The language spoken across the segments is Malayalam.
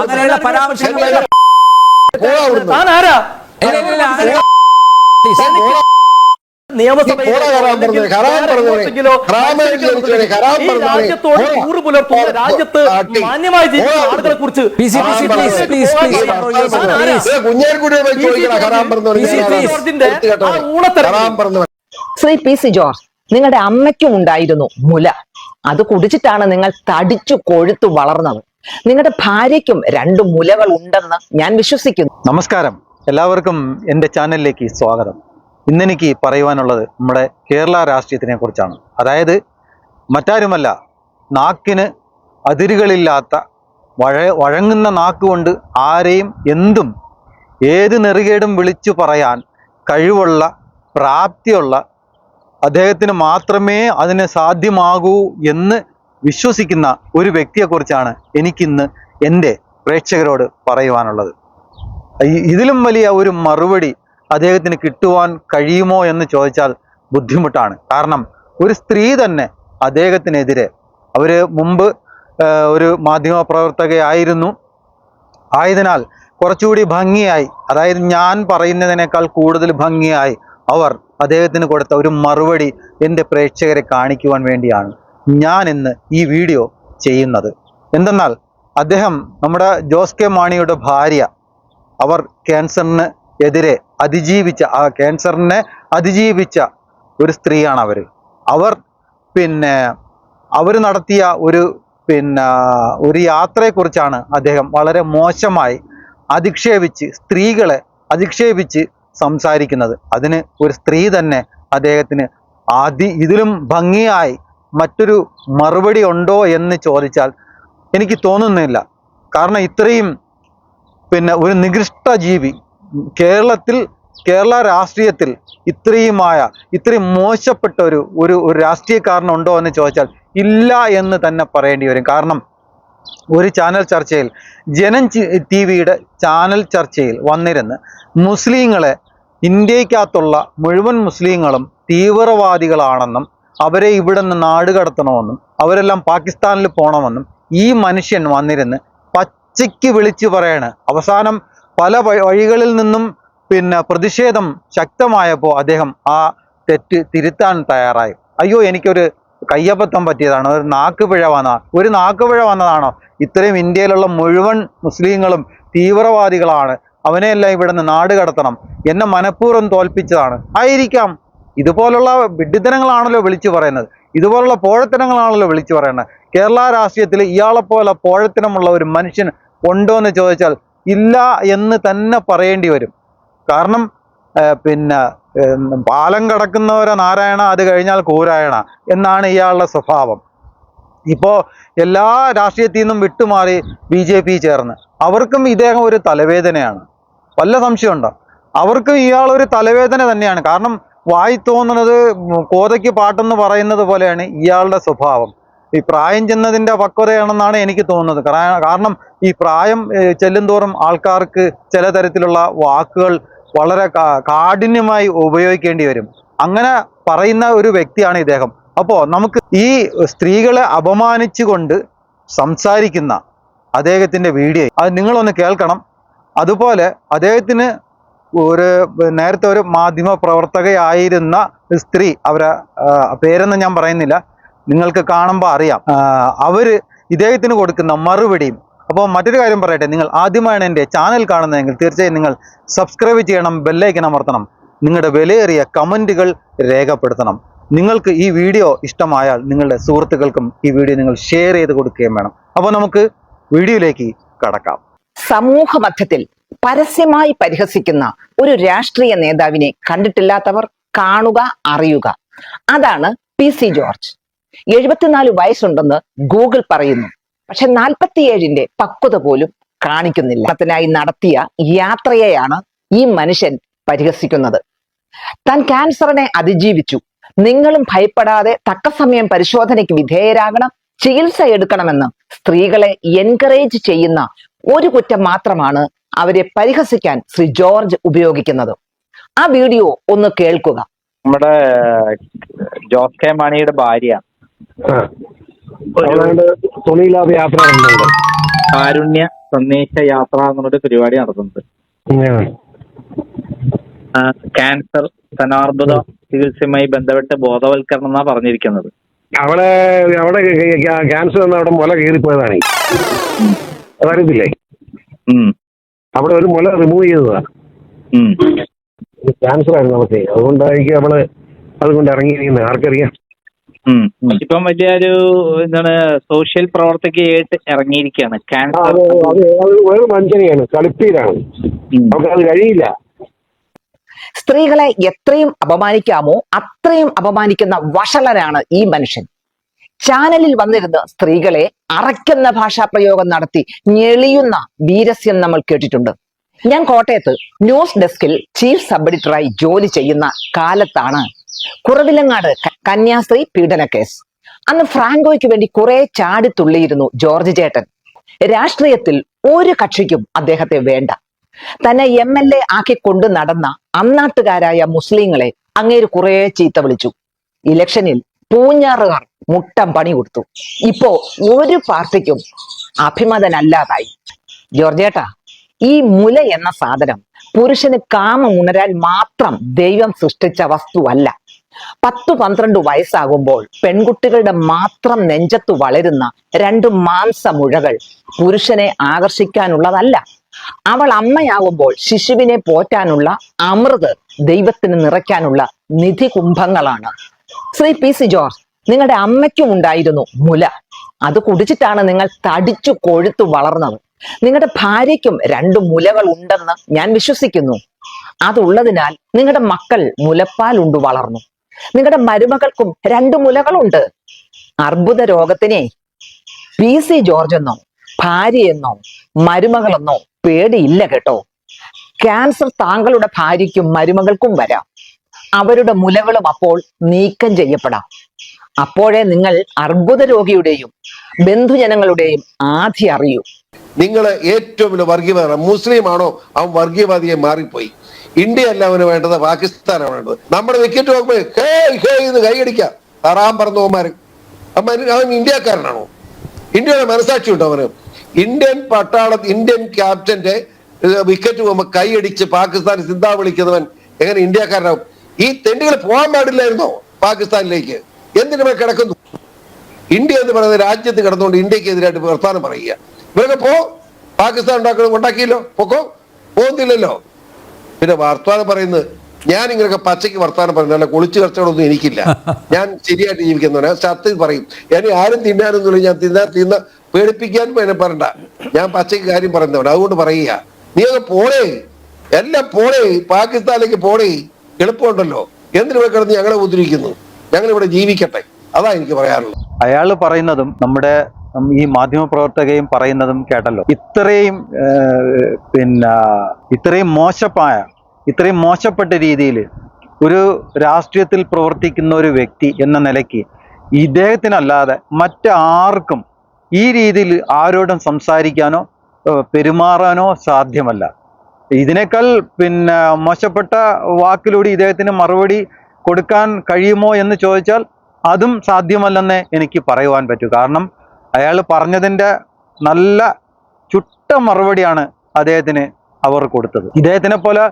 അങ്ങനെയുള്ള പരാമർശങ്ങൾ രാജ്യത്തോട് കൂറ് പുലർത്തുന്ന രാജ്യത്ത് ആട്ടി. മാന്യമായി ജീവിക്കുന്ന പോടാ. ആളുകളെ കുറിച്ച് ശ്രീ പി സി ജോർജ് നിങ്ങളുടെ അമ്മയ്ക്കും ഉണ്ടായിരുന്നു മുല. അത് കുടിച്ചിട്ടാണ് നിങ്ങൾ തടിച്ചു കൊഴുത്തു വളർന്നത്. നിങ്ങളുടെ ഭാര്യയ്ക്കും രണ്ട് മുലകൾ ഉണ്ടെന്ന് ഞാൻ വിശ്വസിക്കുന്നു. നമസ്കാരം. എല്ലാവർക്കും എന്റെ ചാനലിലേക്ക് സ്വാഗതം. ഇന്നെനിക്ക് പറയുവാനുള്ളത് നമ്മുടെ കേരള രാഷ്ട്രീയത്തിനെ കുറിച്ചാണ്. അതായത് മറ്റാരുമല്ല നാക്കിന് അതിരുകളില്ലാത്ത വഴ വഴങ്ങുന്ന നാക്കുകൊണ്ട് ആരെയും എന്തും ഏത് നെറുകേടും വിളിച്ചു പറയാൻ കഴിവുള്ള പ്രാപ്തിയുള്ള അദ്ദേഹത്തിന് മാത്രമേ അതിന് സാധ്യമാകൂ എന്ന് വിശ്വസിക്കുന്ന ഒരു വ്യക്തിയെക്കുറിച്ചാണ് എനിക്കിന്ന് എന്റെ പ്രേക്ഷകരോട് പറയുവാനുള്ളത്. ഇതിലും വലിയ ഒരു മറുപടി അദ്ദേഹത്തിന് കിട്ടുവാൻ കഴിയുമോ എന്ന് ചോദിച്ചാൽ ബുദ്ധിമുട്ടാണ്. കാരണം ഒരു സ്ത്രീ തന്നെ അദ്ദേഹത്തിനെതിരെ അവർ മുമ്പ് ഒരു മാധ്യമപ്രവർത്തകയായിരുന്നു. ആയതിനാൽ കുറച്ചുകൂടി ഭംഗിയായി അതായത് ഞാൻ പറയുന്നതിനേക്കാൾ കൂടുതൽ ഭംഗിയായി അവർ അദ്ദേഹത്തിന് കൊടുത്ത ഒരു മറുപടി എന്റെ പ്രേക്ഷകരെ കാണിക്കുവാൻ വേണ്ടിയാണ് ഞാൻ ഇന്ന് ഈ വീഡിയോ ചെയ്യുന്നത്. എന്തെന്നാൽ അദ്ദേഹം നമ്മുടെ ജോസ് കെ മാണിയുടെ ഭാര്യ അവർ ക്യാൻസറിന് എതിരെ അതിജീവിച്ച ആ ക്യാൻസറിനെ അതിജീവിച്ച ഒരു സ്ത്രീയാണ് അവർ അവർ പിന്നെ അവർ നടത്തിയ ഒരു പിന്നെ ഒരു യാത്രയെക്കുറിച്ചാണ് അദ്ദേഹം വളരെ മോശമായി അധിക്ഷേപിച്ച് സ്ത്രീകളെ അധിക്ഷേപിച്ച് സംസാരിക്കുന്നത്. അതിന് ഒരു സ്ത്രീ തന്നെ അദ്ദേഹത്തിന് അതി ഇതിലും ഭംഗിയായി മറ്റൊരു മറുപടി ഉണ്ടോ എന്ന് ചോദിച്ചാൽ എനിക്ക് തോന്നുന്നില്ല. കാരണം ഇത്രയും പിന്നെ ഒരു നികൃഷ്ട ജീവി കേരളത്തിൽ കേരള രാഷ്ട്രീയത്തിൽ ഇത്രയുമായ ഇത്രയും മോശപ്പെട്ട ഒരു ഒരു രാഷ്ട്രീയക്കാരനുണ്ടോ എന്ന് ചോദിച്ചാൽ ഇല്ല എന്ന് തന്നെ പറയേണ്ടി വരും. കാരണം ഒരു ചാനൽ ചർച്ചയിൽ ജനം ടി വിയുടെ ചാനൽ ചർച്ചയിൽ വന്നിരുന്ന് മുസ്ലിങ്ങളെ ഇന്ത്യക്കകത്തുള്ള മുഴുവൻ മുസ്ലിങ്ങളും തീവ്രവാദികളാണെന്നും അവരെ ഇവിടെ നിന്ന് നാട് കടത്തണമെന്നും അവരെല്ലാം പാകിസ്ഥാനിൽ പോകണമെന്നും ഈ മനുഷ്യൻ വന്നിരുന്ന് പച്ചയ്ക്ക് വിളിച്ചു പറയാണ്. അവസാനം പല വഴി- വഴികളിൽ നിന്നും പിന്നെ പ്രതിഷേധം ശക്തമായപ്പോൾ അദ്ദേഹം ആ തെറ്റ് തിരുത്താൻ തയ്യാറായി. അയ്യോ എനിക്കൊരു കയ്യബദ്ധം പറ്റിയതാണ്. ഒരു നാക്ക് പിഴ വന്നതാണ് ഒരു നാക്ക് പിഴ വന്നതാണോ? ഇത്രയും ഇന്ത്യയിലുള്ള മുഴുവൻ മുസ്ലിങ്ങളും തീവ്രവാദികളാണ്. അവനെയെല്ലാം നിന്ന് നാട് കടത്തണം. എന്നെ മനഃപൂർവം തോൽപ്പിച്ചതാണ്. ആയിരിക്കാം. ഇതുപോലുള്ള വിഡിത്തനങ്ങളാണല്ലോ വിളിച്ചു പറയുന്നത്. ഇതുപോലുള്ള പോഴത്തനങ്ങളാണല്ലോ വിളിച്ചു പറയുന്നത്. കേരള രാഷ്ട്രീയത്തിൽ ഇയാളെപ്പോലെ പോഴത്തനമുള്ള ഒരു മനുഷ്യൻ ഉണ്ടോ എന്ന് ചോദിച്ചാൽ ഇല്ല എന്ന് തന്നെ പറയേണ്ടി വരും. കാരണം പിന്നെ പാലം കടക്കുന്നവരെ നാരായണ അത് കഴിഞ്ഞാൽ കൂരായണ എന്നാണ് ഇയാളുടെ സ്വഭാവം. ഇപ്പോൾ എല്ലാ രാഷ്ട്രീയത്തിൽ നിന്നും വിട്ടുമാറി ബി ജെ പി ചേർന്ന്. അവർക്കും ഇദ്ദേഹം ഒരു തലവേദനയാണ്. വല്ല സംശയമുണ്ടോ? അവർക്കും ഇയാൾ ഒരു തലവേദന തന്നെയാണ്. കാരണം വായി തോന്നുന്നത് കോതയ്ക്ക് പാട്ടെന്ന് പറയുന്നത് പോലെയാണ് ഇയാളുടെ സ്വഭാവം. ഈ പ്രായം ചെന്നതിന്റെ പക്വതയാണെന്നാണ് എനിക്ക് തോന്നുന്നത്. കാരണം ഈ പ്രായം ചെല്ലുന്തോറും ആൾക്കാർക്ക് ചില തരത്തിലുള്ള വാക്കുകൾ വളരെ കാഠിന്യമായി ഉപയോഗിക്കേണ്ടി വരും. അങ്ങനെ പറയുന്ന ഒരു വ്യക്തിയാണ് ഇദ്ദേഹം. അപ്പോൾ നമുക്ക് ഈ സ്ത്രീകളെ അപമാനിച്ചുകൊണ്ട് സംസാരിക്കുന്ന അദ്ദേഹത്തിന്റെ വീഡിയോ. അത് നിങ്ങളൊന്ന് കേൾക്കണം. അതുപോലെ അദ്ദേഹത്തിന് ഒരു നേരത്തെ ഒരു മാധ്യമ പ്രവർത്തകയായിരുന്ന സ്ത്രീ അവരെ പേരൊന്നും ഞാൻ പറയുന്നില്ല. നിങ്ങൾക്ക് കാണുമ്പോൾ അറിയാം. അവർ ഇദ്ദേഹത്തിന് കൊടുക്കുന്ന മറുപടിയും അപ്പോൾ മറ്റൊരു കാര്യം പറയട്ടെ നിങ്ങൾ ആദ്യമായാണ് എന്റെ ചാനൽ കാണുന്നതെങ്കിൽ തീർച്ചയായും നിങ്ങൾ സബ്സ്ക്രൈബ് ചെയ്യണം ബെല്ലൈക്കൻ അമർത്തണം. നിങ്ങളുടെ വിലയേറിയ കമന്റുകൾ രേഖപ്പെടുത്തണം. നിങ്ങൾക്ക് ഈ വീഡിയോ ഇഷ്ടമായാൽ നിങ്ങളുടെ സുഹൃത്തുക്കൾക്കും ഈ വീഡിയോ നിങ്ങൾ ഷെയർ ചെയ്ത് കൊടുക്കുകയും വേണം. അപ്പോൾ നമുക്ക് വീഡിയോയിലേക്ക് കടക്കാം. സമൂഹ മധ്യത്തിൽ പരസ്യമായി പരിഹസിക്കുന്ന ഒരു രാഷ്ട്രീയ നേതാവിനെ കണ്ടിട്ടില്ലാത്തവർ കാണുക അറിയുക. അതാണ് പി സി ജോർജ്. എഴുപത്തിനാല് വയസ്സുണ്ടെന്ന് ഗൂഗിൾ പറയുന്നു. പക്ഷെ നാൽപ്പത്തിയേഴിന്റെ പക്വത പോലും കാണിക്കുന്നില്ല. അതിനായി നടത്തിയ യാത്രയെയാണ് ഈ മനുഷ്യൻ പരിഹസിക്കുന്നത്. താൻ ക്യാൻസറിനെ അതിജീവിച്ചു. നിങ്ങളും ഭയപ്പെടാതെ തക്ക സമയം പരിശോധനയ്ക്ക് വിധേയരാകണം ചികിത്സ എടുക്കണമെന്ന് സ്ത്രീകളെ എൻകറേജ് ചെയ്യുന്ന ഒരു കുറ്റം മാത്രമാണ് അവരെ പരിഹസിക്കാൻ ശ്രീ ജോർജ് ഉപയോഗിക്കുന്നത്. ആ വീഡിയോ ഒന്ന് കേൾക്കുക. നമ്മുടെ ജോസ് കെ മാണിയുടെ ഭാര്യ. തുണിയില്ലാതെ യാത്ര കാരുണ്യ സന്ദേശ യാത്ര എന്നുള്ളൊരു പരിപാടി നടത്തുന്നത് ആ, ക്യാൻസർ ധനാർബുദ ചികിത്സയുമായി ബന്ധപ്പെട്ട് ബോധവൽക്കരണം എന്നാ പറഞ്ഞിരിക്കുന്നത്. അവിടെ അവിടെ ക്യാൻസർ വന്ന അവിടെ മുല കീറിപ്പോയതാണ്. അതറിയത്തില്ലേ അവിടെ ഒരു മുല റിമൂവ് ചെയ്തതാ. ക്യാൻസർ ആയിരുന്നു അവർക്ക് അതുകൊണ്ടായിരിക്കും അവൾ അതുകൊണ്ട് ഇറങ്ങിയിരിക്കുന്നത്. ആർക്കറിയാം? ഇപ്പം വലിയൊരു എന്താണ് സോഷ്യൽ പ്രവർത്തകയായിട്ട് ഇറങ്ങിയിരിക്കുകയാണ്. ക്യാൻസർ അത് വേറെ മനുഷ്യനെയാണ്. കളിപ്പീരാണ്. അവർക്ക് അത് കഴിയില്ല. സ്ത്രീകളെ എത്രയും അപമാനിക്കാമോ അത്രയും അപമാനിക്കുന്ന വഷളനാണ് ഈ മനുഷ്യൻ. ചാനലിൽ വന്നിരുന്ന് സ്ത്രീകളെ അറയ്ക്കുന്ന ഭാഷാപ്രയോഗം നടത്തി ഞെളിയുന്ന വീരസ്യം നമ്മൾ കേട്ടിട്ടുണ്ട്. ഞാൻ കോട്ടയത്ത് ന്യൂസ് ഡെസ്കിൽ ചീഫ് സബ് എഡിറ്ററായി ജോലി ചെയ്യുന്ന കാലത്താണ് കുറവിലങ്ങാട് കന്യാസ്ത്രീ പീഡന കേസ്. അന്ന് ഫ്രാങ്കോയ്ക്ക് വേണ്ടി കുറെ ചാടിത്തുള്ളിയിരുന്നു ജോർജ് ചേട്ടൻ. രാഷ്ട്രീയത്തിൽ ഒരു കക്ഷിക്കും അദ്ദേഹത്തെ വേണ്ട. തന്നെ എം എൽ എ ആക്കി കൊണ്ടു നടന്ന അന്നാട്ടുകാരായ മുസ്ലിങ്ങളെ അങ്ങേര് കുറേ ചീത്ത വിളിച്ചു. ഇലക്ഷനിൽ പൂഞ്ഞാറുകാർ മുട്ടം പണി കൊടുത്തു. ഇപ്പോ ഒരു പാർട്ടിക്കും അഭിമതനല്ലാതായി. ജോർജേട്ടാ ഈ മുല എന്ന സാധനം പുരുഷന് കാമം ഉണരാൻ മാത്രം ദൈവം സൃഷ്ടിച്ച വസ്തുവല്ല പത്തു പന്ത്രണ്ട് വയസ്സാകുമ്പോൾ പെൺകുട്ടികളുടെ മാത്രം നെഞ്ചത്തു വളരുന്ന രണ്ട് മാംസമുഴകൾ പുരുഷനെ ആകർഷിക്കാനുള്ളതല്ല. അവൾ അമ്മയാകുമ്പോൾ ശിശുവിനെ പോറ്റാനുള്ള അമൃത് ദൈവത്തിന് നിറയ്ക്കാനുള്ള നിധി കുംഭങ്ങളാണ് ശ്രീ പി സി ജോർജ് നിങ്ങളുടെ അമ്മയ്ക്കും ഉണ്ടായിരുന്നു മുല. അത് കുടിച്ചിട്ടാണ് നിങ്ങൾ തടിച്ചു കൊഴുത്തു വളർന്നത്. നിങ്ങളുടെ ഭാര്യയ്ക്കും രണ്ട് മുലകൾ ഉണ്ടെന്ന് ഞാൻ വിശ്വസിക്കുന്നു. അതുള്ളതിനാൽ നിങ്ങളുടെ മക്കൾ മുലപ്പാൽ ഉണ്ടു വളർന്നു. നിങ്ങളുടെ മരുമകൾക്കും രണ്ട് മുലകളുണ്ട്. അർബുദ രോഗത്തിനെ പി സി ജോർജ് എന്നോ ഭാര്യയെന്നോ മരുമകളെന്നോ പേടിയില്ല കേട്ടോ. ക്യാൻസർ താങ്കളുടെ ഭാര്യയ്ക്കും മരുമകൾക്കും വരാം. അവരുടെ മുലകളും അപ്പോൾ നീക്കം ചെയ്യപ്പെടാം. അപ്പോഴേ നിങ്ങൾ അർബുദ രോഗിയുടെയും ബന്ധുജനങ്ങളുടെയും ആധി അറിയൂ. നിങ്ങൾ ഏറ്റവും വലിയ വർഗീയവാദ മുസ്ലിം ആണോ അവൻ വർഗീയവാദിയെ മാറിപ്പോയി. ഇന്ത്യ അല്ല അവന് വേണ്ടത് പാകിസ്ഥാനാണ് വേണ്ടത്. നമ്മുടെ വിക്കറ്റ് നോക്കുമ്പോൾ കൈയടിക്കാം തറാൻ അവൻ അവൻ ഇന്ത്യക്കാരനാണോ? ഇന്ത്യയുടെ മനസാക്ഷി ഉണ്ടോ അവന്? ഇന്ത്യൻ പട്ടാള ഇന്ത്യൻ ക്യാപ്റ്റന്റെ വിക്കറ്റ് പോകുമ്പോൾ കൈയടിച്ച് പാകിസ്ഥാൻ സിന്ധാ വിളിക്കുന്നവൻ എങ്ങനെ ഇന്ത്യക്കാരനാവും? ഈ തെണ്ടികൾ പോകാൻ പാടില്ലായിരുന്നോ പാകിസ്ഥാനിലേക്ക്? എന്തിനു കിടക്കുന്നു? ഇന്ത്യ എന്ന് പറയുന്ന രാജ്യത്ത് കിടന്നുകൊണ്ട് ഇന്ത്യയ്ക്ക് എതിരായിട്ട് വർത്താനം പറയുക. ഇവരൊക്കെ പോ. പാകിസ്ഥാൻ ഉണ്ടാക്കണം ഉണ്ടാക്കിയല്ലോ പൊക്കോ. പോകുന്നില്ലല്ലോ. പിന്നെ വർത്താനം പറയുന്നത് ഞാൻ ഇങ്ങനെയൊക്കെ പച്ചയ്ക്ക് വർത്താനം പറയുന്നത്. അല്ല കുളിച്ചു കച്ചവടമൊന്നും എനിക്കില്ല. ഞാൻ ശരിയായിട്ട് ജീവിക്കുന്നവനാ. സത്യം പറയും. എന്നെ ആരും തിന്നാനൊന്നുമില്ല. ഞാൻ തിന്നാൻ തിന്ന പേടിപ്പിക്കാനും എന്നെ പറയണ്ട. ഞാൻ പച്ചയ്ക്ക് കാര്യം പറയുന്നവൻ അതുകൊണ്ട് പറയുക. നീ അത് പോണേ എല്ലാം പോണേ പാകിസ്ഥാനിലേക്ക് പോണേ എളുപ്പമുണ്ടല്ലോ. എന്തിനു പോയി കിടന്ന് ഞങ്ങളെ ഉദ്ധരിക്കുന്നു? ഞങ്ങൾ ഇവിടെ ജീവിക്കട്ടെ. അതാ എനിക്ക് പറയാനുള്ളത്. അയാൾ പറയുന്നതും നമ്മുടെ ഈ ഈ മാധ്യമപ്രവർത്തകയും പറയുന്നതും കേട്ടല്ലോ. ഇത്രയും പിന്നെ ഇത്രയും മോശമായ ഇത്രയും മോശപ്പെട്ട രീതിയിൽ ഒരു രാഷ്ട്രീയത്തിൽ പ്രവർത്തിക്കുന്ന ഒരു വ്യക്തി എന്ന നിലയ്ക്ക് ഇദ്ദേഹത്തിനല്ലാതെ മറ്റാർക്കും ഈ രീതിയിൽ ആരോടും സംസാരിക്കാനോ പെരുമാറാനോ സാധ്യമല്ല. ഇതിനേക്കാൾ പിന്നെ മോശപ്പെട്ട വാക്കിലൂടെ ഇദ്ദേഹത്തിന് മറുപടി കൊടുക്കാൻ കഴിയുമോ എന്ന് ചോദിച്ചാൽ അതും സാധ്യമല്ലെന്നേ എനിക്ക് പറയുവാൻ പറ്റൂ. കാരണം അയാൾ പറഞ്ഞതിന്റെ നല്ല ചുട്ട മറുപടിയാണ് അദ്ദേഹത്തിന് അവർ കൊടുത്തത്. ഇദ്ദേഹത്തിനെ പോലെ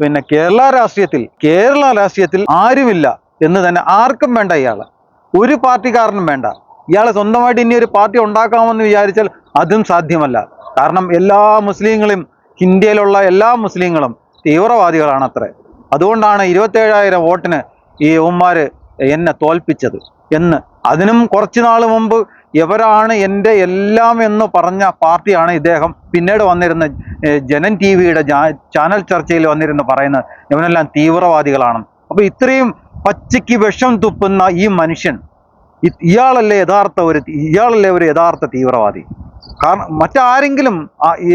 പിന്നെ കേരള രാഷ്ട്രീയത്തിൽ കേരള രാഷ്ട്രീയത്തിൽ ആരുമില്ല എന്ന് തന്നെ ആർക്കും വേണ്ട ഇയാൾ ഒരു പാർട്ടിക്കാരനും വേണ്ട. ഇയാൾ സ്വന്തമായിട്ട് ഇനി ഒരു പാർട്ടി ഉണ്ടാക്കാമെന്ന് വിചാരിച്ചാൽ അതും സാധ്യമല്ല. കാരണം എല്ലാ മുസ്ലിങ്ങളും ഇന്ത്യയിലുള്ള എല്ലാ മുസ്ലിങ്ങളും തീവ്രവാദികളാണ് അത്രേ അതുകൊണ്ടാണ് ഇരുപത്തേഴായിരം വോട്ടിന് ഈ ഉമ്മാർ എന്നെ തോൽപ്പിച്ചത് എന്ന്. അതിനും കുറച്ചു നാൾ മുമ്പ് ഇവരാണ് എന്റെ എല്ലാം എന്ന് പറഞ്ഞ പാർട്ടിയാണ് ഇദ്ദേഹം. പിന്നീട് വന്നിരുന്ന ജനൻ ടി വിയുടെ ചാനൽ ചർച്ചയിൽ വന്നിരുന്ന് പറയുന്നത് ഇവനെല്ലാം തീവ്രവാദികളാണ് അപ്പോൾ ഇത്രയും പച്ചയ്ക്ക് വിഷം തുപ്പുന്ന ഈ മനുഷ്യൻ ഇയാളല്ലേ യഥാർത്ഥ ഒരു ഇയാളല്ലേ ഒരു യഥാർത്ഥ തീവ്രവാദി? കാരണം മറ്റാരെങ്കിലും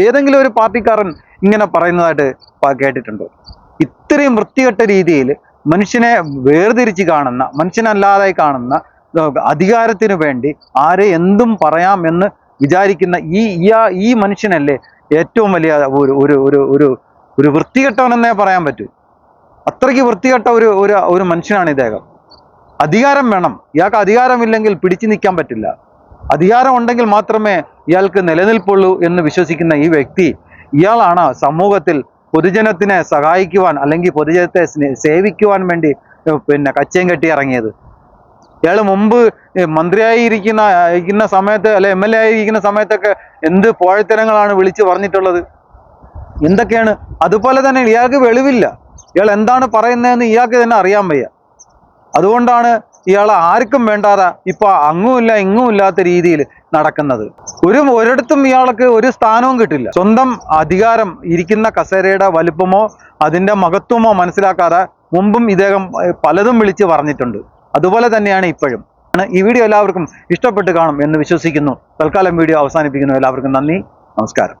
ഏതെങ്കിലും ഒരു പാർട്ടിക്കാരൻ ഇങ്ങനെ പറയുന്നതായിട്ട് കേട്ടിട്ടുണ്ടോ. ഇത്രയും വൃത്തികെട്ട രീതിയിൽ മനുഷ്യനെ വേർതിരിച്ച് കാണുന്ന മനുഷ്യനല്ലാതെ കാണുന്ന അധികാരത്തിനു വേണ്ടി ആരെ എന്തും പറയാം എന്ന് വിചാരിക്കുന്ന ഈ ഈ മനുഷ്യനല്ലേ ഏറ്റവും വലിയ ഒരു ഒരു ഒരു ഒരു ഒരു വൃത്തികെട്ടവനെന്നേ പറയാൻ പറ്റൂ. അത്രയ്ക്ക് വൃത്തികെട്ട ഒരു ഒരു മനുഷ്യനാണ് ഇദ്ദേഹം. അധികാരം വേണം. ഇയാൾക്ക് അധികാരമില്ലെങ്കിൽ പിടിച്ചു നിൽക്കാൻ പറ്റില്ല. അധികാരം ഉണ്ടെങ്കിൽ മാത്രമേ ഇയാൾക്ക് നിലനിൽപ്പുള്ളൂ എന്ന് വിശ്വസിക്കുന്ന ഈ വ്യക്തി ഇയാളാണ് സമൂഹത്തിൽ പൊതുജനത്തിനെ സഹായിക്കുവാൻ അല്ലെങ്കിൽ പൊതുജനത്തെ സേവിക്കുവാൻ വേണ്ടി പിന്നെ കച്ചയും കെട്ടി ഇറങ്ങിയത്. ഇയാൾ മുമ്പ് മന്ത്രിയായി ഇരിക്കുന്ന ഇരിക്കുന്ന സമയത്ത് അല്ലെ എം എൽ എ ആയിരിക്കുന്ന സമയത്തൊക്കെ എന്ത് പോഴത്തരങ്ങളാണ് വിളിച്ചു പറഞ്ഞിട്ടുള്ളത്? എന്തൊക്കെയാണ്? അതുപോലെ തന്നെ ഇയാൾക്ക് വെളിവില്ല. ഇയാൾ എന്താണ് പറയുന്നതെന്ന് ഇയാൾക്ക് തന്നെ അറിയാൻ വയ്യ. അതുകൊണ്ടാണ് ഇയാൾ ആർക്കും വേണ്ടാതെ ഇപ്പൊ അങ്ങുമില്ല ഇങ്ങും ഇല്ലാത്ത രീതിയിൽ നടക്കുന്നത്. ഒരു ഒരിടത്തും ഇയാൾക്ക് ഒരു സ്ഥാനവും കിട്ടില്ല. സ്വന്തം അധികാരം ഇരിക്കുന്ന കസേരയുടെ വലുപ്പമോ അതിന്റെ മഹത്വമോ മനസ്സിലാക്കാതെ മുമ്പും ഇദ്ദേഹം പലതും വിളിച്ച് പറഞ്ഞിട്ടുണ്ട്. അതുപോലെ തന്നെയാണ് ഇപ്പോഴും. ഈ വീഡിയോ എല്ലാവർക്കും ഇഷ്ടപ്പെട്ട് കാണും എന്ന് വിശ്വസിക്കുന്നു. തൽക്കാലം വീഡിയോ അവസാനിപ്പിക്കുന്നു. എല്ലാവർക്കും നന്ദി. നമസ്കാരം.